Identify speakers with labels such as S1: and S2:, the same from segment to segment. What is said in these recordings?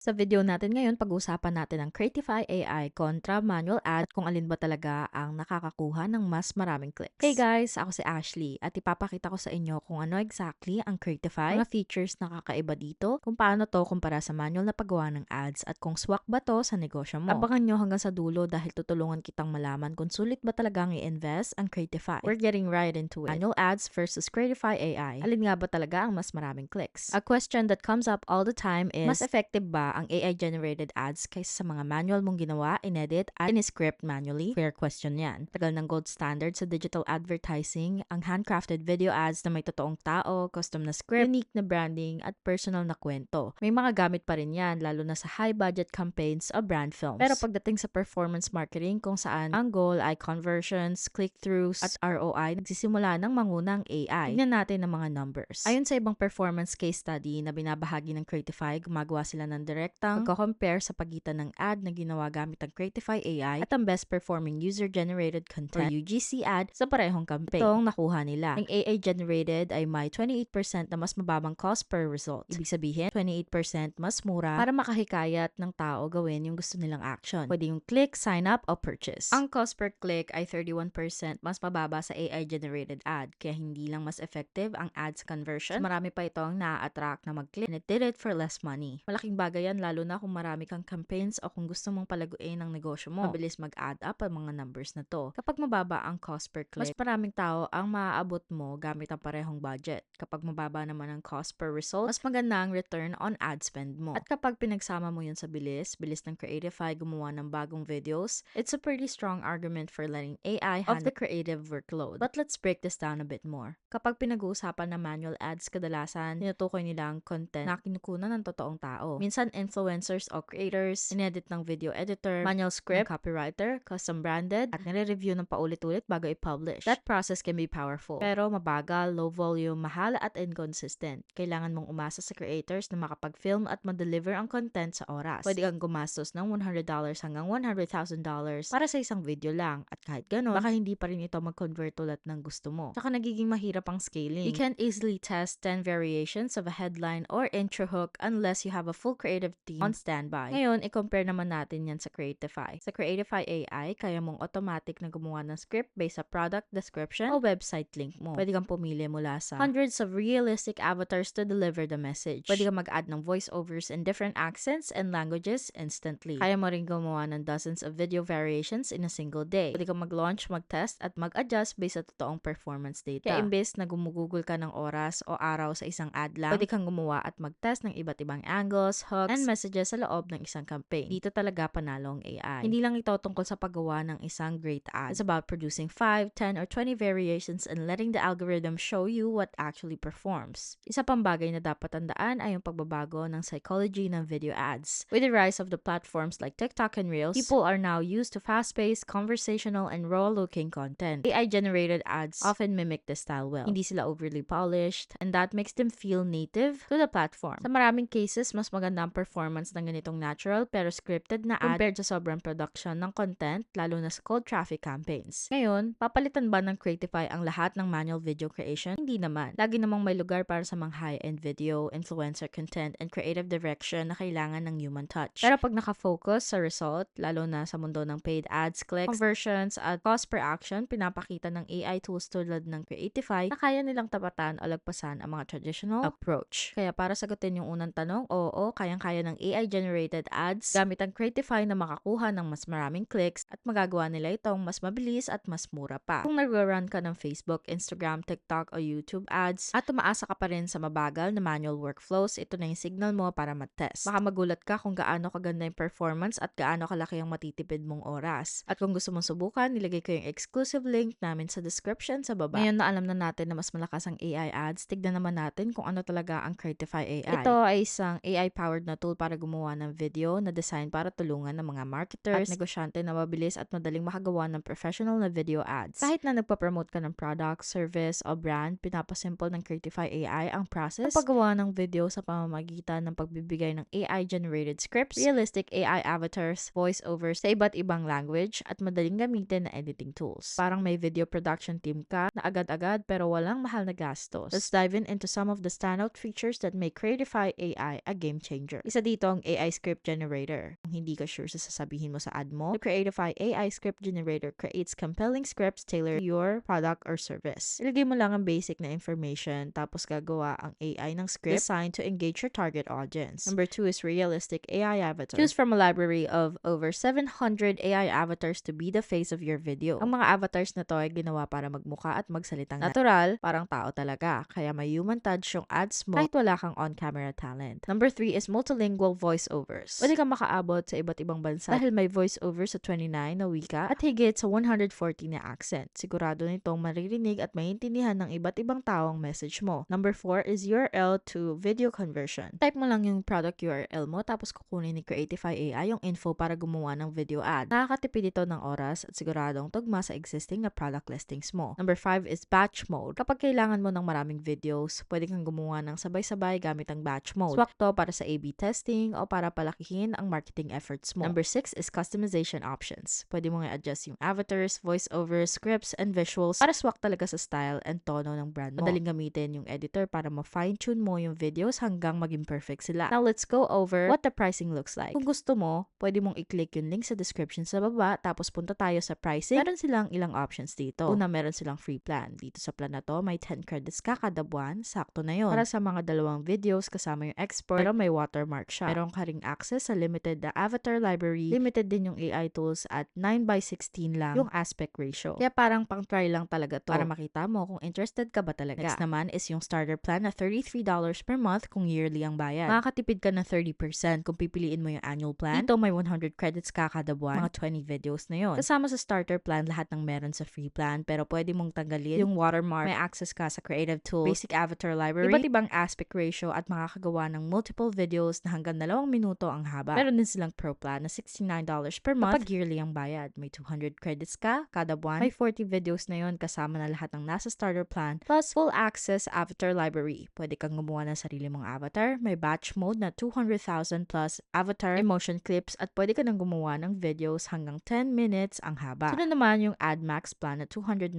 S1: Sa video natin ngayon, pag-uusapan natin ang Creatify AI kontra manual ad kung alin ba talaga ang nakakakuha ng mas maraming clicks. Hey guys, ako si Ashley at ipapakita ko sa inyo kung ano exactly ang Creatify, mga features na kakaiba dito, kung paano to kumpara sa manual na paggawa ng ads at kung swak ba to sa negosyo mo. Abangan nyo hanggang sa dulo dahil tutulungan kitang malaman kung sulit ba talagang i-invest ang Creatify. We're getting right into it. Manual ads versus Creatify AI. Alin nga ba talaga ang mas maraming clicks? A question that comes up all the time is, mas effective ba ang AI-generated ads kaysa sa mga manual mong ginawa, inedit, at in-script manually? Fair question yan. Tagal ng gold standard sa digital advertising, ang handcrafted video ads na may totoong tao, custom na script, unique na branding, at personal na kwento. May mga gamit pa rin yan, lalo na sa high-budget campaigns o brand films. Pero pagdating sa performance marketing kung saan ang goal ay conversions, click-throughs, at ROI, nagsisimula ng mangunang AI. Tingnan natin ang mga numbers. Ayon sa ibang performance case study na binabahagi ng Creatify, gumagawa sila ng direktang pagko-compare sa pagitan ng ad na ginawa gamit ang Creatify AI at ang best performing user-generated content or UGC ad sa parehong campaign. Itong nakuha nila. Ang AI-generated ay may 28% na mas mababang cost per result. Ibig sabihin, 28% mas mura para makahikayat ng tao gawin yung gusto nilang action. Pwede yung click, sign up, o purchase. Ang cost per click ay 31% mas mababa sa AI-generated ad, kaya hindi lang mas effective ang ads conversion. Marami pa itong na-attract na mag-click and it did it for less money. Malaking bagay yan lalo na kung marami kang campaigns o kung gusto mong palaguin ang negosyo mo. Mabilis mag-add up ang mga numbers na to. Kapag mababa ang cost per click, mas maraming tao ang maaabot mo gamit ang parehong budget. Kapag mababa naman ang cost per result, mas maganda ang return on ad spend mo. At kapag pinagsama mo yun sa bilis, bilis ng Creatify gumawa ng bagong videos, it's a pretty strong argument for letting AI handle the creative workload. But let's break this down a bit more. Kapag pinag-uusapan ng manual ads, kadalasan tinutukoy nila ang content na kinukunan ng totoong tao. Minsan influencers o creators, inedit ng video editor, manual script, copywriter, custom branded, at nire-review ng paulit-ulit bago i-publish. That process can be powerful. Pero mabagal, low volume, mahal at inconsistent. Kailangan mong umasa sa creators na makapag-film at ma-deliver ang content sa oras. Pwede kang gumastos ng $100 hanggang $100,000 para sa isang video lang. At kahit ganun, baka hindi pa rin ito mag-convert tulad ng gusto mo. Saka nagiging mahirap ang scaling. You can't easily test 10 variations of a headline or intro hook unless you have a full creative team on standby. Ngayon, i-compare naman natin yan sa Creatify. Sa Creatify AI, kaya mong automatic na gumawa ng script based sa product description o website link mo. Pwede kang pumili mula sa hundreds of realistic avatars to deliver the message. Pwede kang mag-add ng voiceovers in different accents and languages instantly. Kaya mo rin gumawa ng dozens of video variations in a single day. Pwede kang mag-launch, mag-test, at mag-adjust based sa totoong performance data. Kaya imbes na gumugugol ka ng oras o araw sa isang ad lang, pwede kang gumawa at mag-test ng iba't ibang angles, hooks, and messages sa loob ng isang campaign. Dito talaga panalo ang AI. Hindi lang ito tungkol sa paggawa ng isang great ad. It's about producing 5, 10, or 20 variations and letting the algorithm show you what actually performs. Isa pang bagay na dapat tandaan ay yung pagbabago ng psychology ng video ads. With the rise of the platforms like TikTok and Reels, people are now used to fast-paced, conversational, and raw-looking content. AI-generated ads often mimic this style well. Hindi sila overly polished, and that makes them feel native to the platform. Sa maraming cases, mas maganda ang ng ganitong natural pero scripted na ad compared sa sobrang production ng content, lalo na sa cold traffic campaigns. Ngayon, papalitan ba ng Creatify ang lahat ng manual video creation? Hindi naman. Lagi namang may lugar para sa mga high-end video, influencer content, and creative direction na kailangan ng human touch. Pero pag nakafocus sa result, lalo na sa mundo ng paid ads, clicks, conversions, at cost per action, pinapakita ng AI tools tulad ng Creatify na kaya nilang tapatan o lagpasan ang mga traditional approach. Kaya para sagutin yung unang tanong, oo, kayang-kaya ng AI-generated ads gamit ang Creatify na makakuha ng mas maraming clicks at magagawa nila itong mas mabilis at mas mura pa. Kung nag-run ka ng Facebook, Instagram, TikTok o YouTube ads at tumaasa ka pa rin sa mabagal na manual workflows, ito na yung signal mo para mag-test. Baka magulat ka kung gaano kaganda yung performance at gaano kalaki ang matitipid mong oras. At kung gusto mong subukan, nilagay ko yung exclusive link namin sa description sa baba. Ngayon na alam na natin na mas malakas ang AI ads, tignan naman natin kung ano talaga ang Creatify AI. Ito ay isang AI-powered na tool para gumawa ng video na design para tulungan ng mga marketers at negosyante na mabilis at madaling makagawa ng professional na video ads. Kahit na nagpa-promote ka ng product, service, o brand, pinapasimple ng Creatify AI ang process ng paggawa ng video sa pamamagitan ng pagbibigay ng AI-generated scripts, realistic AI avatars, voiceovers sa iba't ibang language, at madaling gamitin na editing tools. Parang may video production team ka na agad-agad pero walang mahal na gastos. Let's dive in into some of the standout features that make Creatify AI a game changer. Isa dito ang AI script generator. Kung hindi ka sure sa sasabihin mo sa ad mo, the Creatify AI script generator creates compelling scripts tailored to your product or service. Ilagay mo lang ang basic na information tapos gagawa ang AI ng script designed to engage your target audience. Number two is realistic AI avatar. Choose from a library of over 700 AI avatars to be the face of your video. Ang mga avatars na to ay ginawa para magmukha at magsalitang natural, parang tao talaga. Kaya may human touch yung ads mo kahit wala kang on-camera talent. Number three is multilingual voiceovers. Pwede kang makaabot sa iba't ibang bansa dahil may voiceover sa 29 na wika at higit sa 140 na accent. Sigurado nitong maririnig at maintindihan ng iba't ibang tao ang message mo. Number four is URL to video conversion. Type mo lang yung product URL mo tapos kukunin ni Creatify AI yung info para gumawa ng video ad. Nakakatipid ito ng oras at siguradong tugma sa existing na product listings mo. Number five is batch mode. Kapag kailangan mo ng maraming videos, pwede kang gumawa ng sabay-sabay gamit ang batch mode. Swak to para sa A-B testing o para palakihin ang marketing efforts mo. Number six is customization options. Pwede mo nga adjust yung avatars, voiceovers, scripts, and visuals para swak talaga sa style and tono ng brand mo. Madaling gamitin yung editor para ma-fine-tune mo yung videos hanggang maging perfect sila. Now, let's go over what the pricing looks like. Kung gusto mo, pwede mong i-click yung link sa description sa baba tapos punta tayo sa pricing. Meron silang ilang options dito. Una, meron silang free plan. Dito sa plan na to, may 10 credits ka kada buwan. Sakto na yon Para sa mga dalawang videos kasama yung export, pero may watermark siya. Meron ka ring access sa limited na avatar library. Limited din yung AI tools at 9 by 16 lang yung aspect ratio. Kaya parang pang try lang talaga to para makita mo kung interested ka ba talaga. Next naman is yung starter plan na $33 per month kung yearly ang bayad. Makakatipid ka ng 30% kung pipiliin mo yung annual plan. Dito may 100 credits ka kada buwan. Mga 20 videos na yon. Kasama sa starter plan lahat ng meron sa free plan pero pwede mong tanggalin yung watermark. May access ka sa creative tools, basic avatar library, iba't ibang aspect ratio at makakagawa ng multiple videos na hanggang dalawang minuto ang haba. Meron din silang pro plan na $69 per month kapag yearly ang bayad. May 200 credits ka kada buwan. May 40 videos na yon kasama na lahat ng nasa starter plan plus full access avatar library. Pwede kang gumawa ng sarili mong avatar. May batch mode na 200,000 plus avatar emotion clips at pwede ka nang gumawa ng videos hanggang 10 minutes ang haba. Sunod naman yung Ad Max plan na $209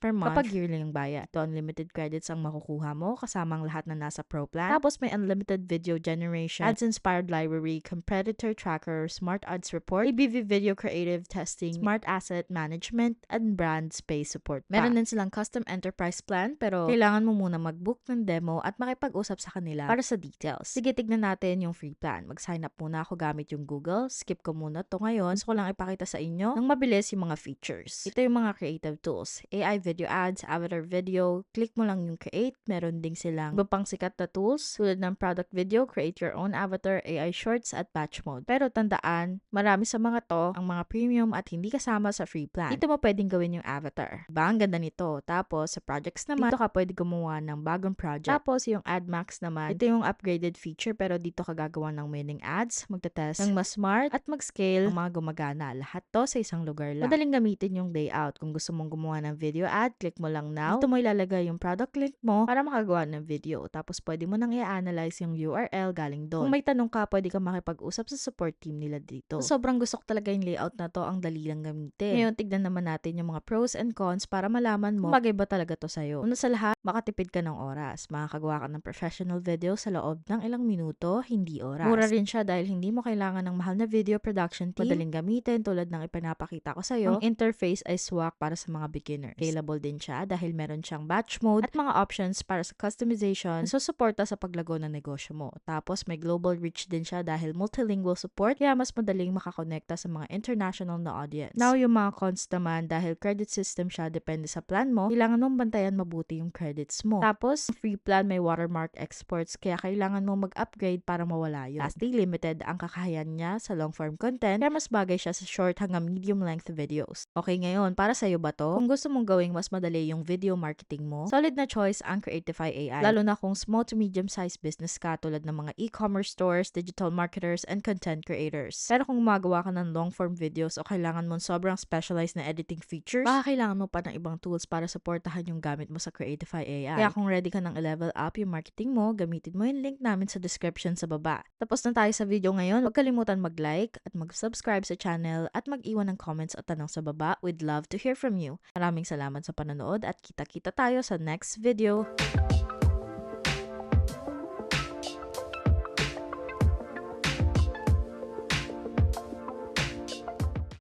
S1: per month kapag yearly ang bayad. Ito unlimited credits ang makukuha mo kasama ang lahat na nasa pro plan. Tapos may unlimited video generation, ads inspired library, competitor tracker, smart ads report, ABV video creative testing, smart asset management, and brand space support pa. Meron din silang custom enterprise plan pero kailangan mo muna mag-book ng demo at makipag-usap sa kanila para sa details. Sige, tignan natin yung free plan. Mag-sign up muna ako gamit yung Google. Skip ko muna to ngayon. Gusto ko lang ipakita sa inyo ng mabilis yung mga features. Ito yung mga creative tools. AI video ads, avatar video. Click mo lang yung create. Meron ding silang iba pang sikat na tools tulad ng product video, create your own avatar, AI shorts at batch mode. Pero tandaan, marami sa mga to ang mga premium at hindi kasama sa free plan. Dito mo pwedeng gawin yung avatar. Diba? Ang ganda nito. Tapos sa projects naman, dito ka pwede gumawa ng bagong project. Tapos yung AdMax naman, ito yung upgraded feature pero dito ka gagawa ng winning ads, magte-test ng mas smart at mag-scale ng mga gumagana. Lahat to sa isang lugar lang. Madaling gamitin yung layout. Kung gusto mong gumawa ng video ad, click mo lang now. Dito mo ilalagay yung product link mo para makagawa ng video. Tapos pwede mo nang i-analyze yung URL galing doon. Kung may tanong ka, pwede ka makipag-usap sa support team nila dito. So, sobrang gusto ko talaga yung layout na to. Ang dali lang gamitin. Ngayon, tignan naman natin yung mga pros and cons para malaman mo kung bagay ba talaga to sa'yo. Una sa lahat, makatipid ka ng oras. Makakagawa ka ng professional video sa loob ng ilang minuto, hindi oras. Mura rin siya dahil hindi mo kailangan ng mahal na video production team. Madaling gamitin tulad ng ipinapakita ko sa'yo. Ang interface ay swak para sa mga beginners. Scalable din siya dahil meron siyang batch mode at mga options para sa customization so suporta sa paglago ng negosyo mo. Tapos may global reach din siya dahil multilingual support kaya mas madaling makakonekta sa mga international na audience. Now yung mga cons naman dahil credit system siya depende sa plan mo, kailangan mong bantayan mabuti yung credits mo. Tapos free plan may watermark exports kaya kailangan mo mag-upgrade para mawala yun. Lastly, limited ang kakayahan niya sa long form content kaya mas bagay siya sa short hanggang medium length videos. Okay ngayon, para sa'yo ba to? Kung gusto mong gawing mas madali yung video marketing mo, solid na choice ang Creatify AI. Lalo na kung small to medium sized business ka tulad ng mga e-commerce stores, digital marketers, and content creators. Pero kung gumagawa ka ng long form videos o kailangan mo sobrang specialized na editing features, baka kailangan mo pa ng ibang tools para supportahan yung gamit mo sa Creatify AI. Kaya kung ready ka ng i-level up yung marketing mo, gamitin mo yung link namin sa description sa baba. Tapos na tayo sa video ngayon. Huwag kalimutan mag-like at mag-subscribe sa channel at mag-iwan ng comments at tanong sa baba. We'd love to hear from you. Maraming salamat sa panonood at kita-kita tayo sa next video.